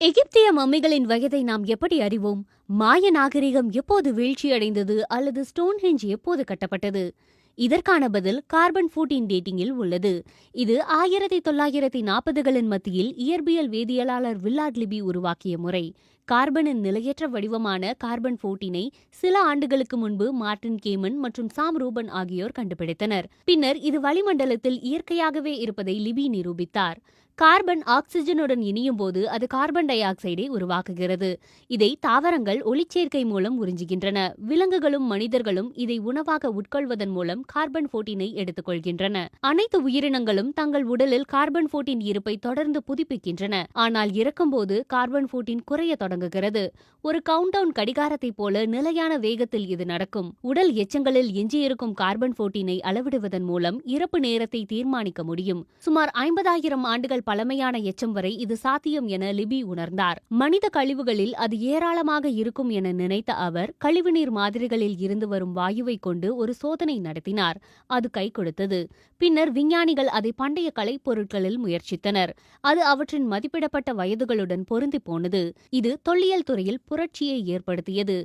எகிப்திய மம்மிகளின் வயதை நாம் எப்படி அறிவோம்? மாய நாகரிகம் எப்போது வீழ்ச்சியடைந்தது அல்லது ஸ்டோன்ஹெஞ்ச் எப்போது கட்டப்பட்டது? இதற்கான பதில் கார்பன் ஃபோர்டீன் டேட்டிங்கில் உள்ளது. இது ஆயிரத்தி தொள்ளாயிரத்தி நாற்பதுகளின் மத்தியில் இயற்பியல் வேதியியலாளர் வில்லாட் லிபி உருவாக்கிய முறை. கார்பனின் நிலையற்ற வடிவமான கார்பன் ஃபோர்டீனை சில ஆண்டுகளுக்கு முன்பு மார்டின் கேமன் மற்றும் சாம் ரூபன் ஆகியோர் கண்டுபிடித்தனர். பின்னர் இது வளிமண்டலத்தில் இயற்கையாகவே இருப்பதை லிபி நிரூபித்தார். கார்பன் ஆக்சிஜனுடன் இணையும் போது அது கார்பன் டை ஆக்சைடை உருவாக்குகிறது. இதை தாவரங்கள் ஒளிச்சேர்க்கை மூலம் உறிஞ்சுகின்றன. விலங்குகளும் மனிதர்களும் இதை உணவாக உட்கொள்வதன் மூலம் கார்பன் போர்டீனை எடுத்துக்கொள்கின்றன. அனைத்து உயிரினங்களும் தங்கள் உடலில் கார்பன் போர்டீன் இருப்பை தொடர்ந்து புதுப்பிக்கின்றன. ஆனால் இறக்கும்போது கார்பன் போர்டீன் குறைய தொடங்குகிறது. ஒரு கவுண்டவுன் கடிகாரத்தைப் போல நிலையான வேகத்தில் இது நடக்கும். உடல் எச்சங்களில் எஞ்சியிருக்கும் கார்பன் போர்டீனை அளவிடுவதன் மூலம் இறப்பு நேரத்தை தீர்மானிக்க முடியும். சுமார் ஐம்பதாயிரம் ஆண்டுகள் பழமையான எச்சம் வரை இது சாத்தியம் என லிபி உணர்ந்தார். மனித கழிவுகளில் அது ஏராளமாக இருக்கும் என நினைத்த அவர் கழிவுநீர் மாதிரிகளில் இருந்து வரும் வாயுவை கொண்டு ஒரு சோதனை நடத்தினார். அது கை கொடுத்தது. பின்னர் விஞ்ஞானிகள் அதை பண்டைய கலைப்பொருட்களில் முயற்சித்தனர். அது அவற்றின் மதிப்பிடப்பட்ட வயதுகளுடன் பொருந்தி போனது. இது தொல்லியல் துறையில் புரட்சியை ஏற்படுத்தியது.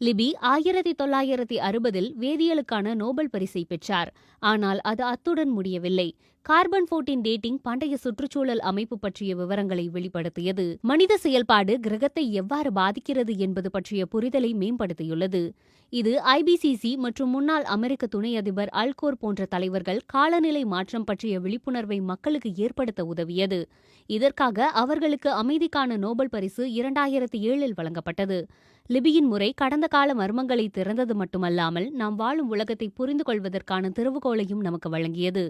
லிபி ஆயிரத்தி தொள்ளாயிரத்தி அறுபதில் வேதியியலுக்கான நோபல் பரிசை பெற்றார். ஆனால் அது அத்துடன் முடியவில்லை. கார்பன் போர்டீன் டேட்டிங் பண்டைய சுற்றுச்சூழல் அமைப்பு பற்றிய விவரங்களை வெளிப்படுத்தியது. மனித செயல்பாடு கிரகத்தை எவ்வாறு பாதிக்கிறது என்பது பற்றிய புரிதலை மேம்படுத்தியுள்ளது. இது ஐபிசிசி மற்றும் முன்னாள் அமெரிக்க துணை அதிபர் அல்கோர் போன்ற தலைவர்கள் காலநிலை மாற்றம் பற்றிய விழிப்புணர்வை மக்களுக்கு ஏற்படுத்த உதவியது. இதற்காக அவர்களுக்கு அமைதிக்கான நோபல் பரிசு இரண்டாயிரத்தி ஏழில் வழங்கப்பட்டது. லிபியின் முறை கடந்த கால மர்மங்களை திறந்தது மட்டுமல்லாமல் நாம் வாழும் உலகத்தை புரிந்து கொள்வதற்கான திறவுகோலையும் நமக்கு வழங்கியது.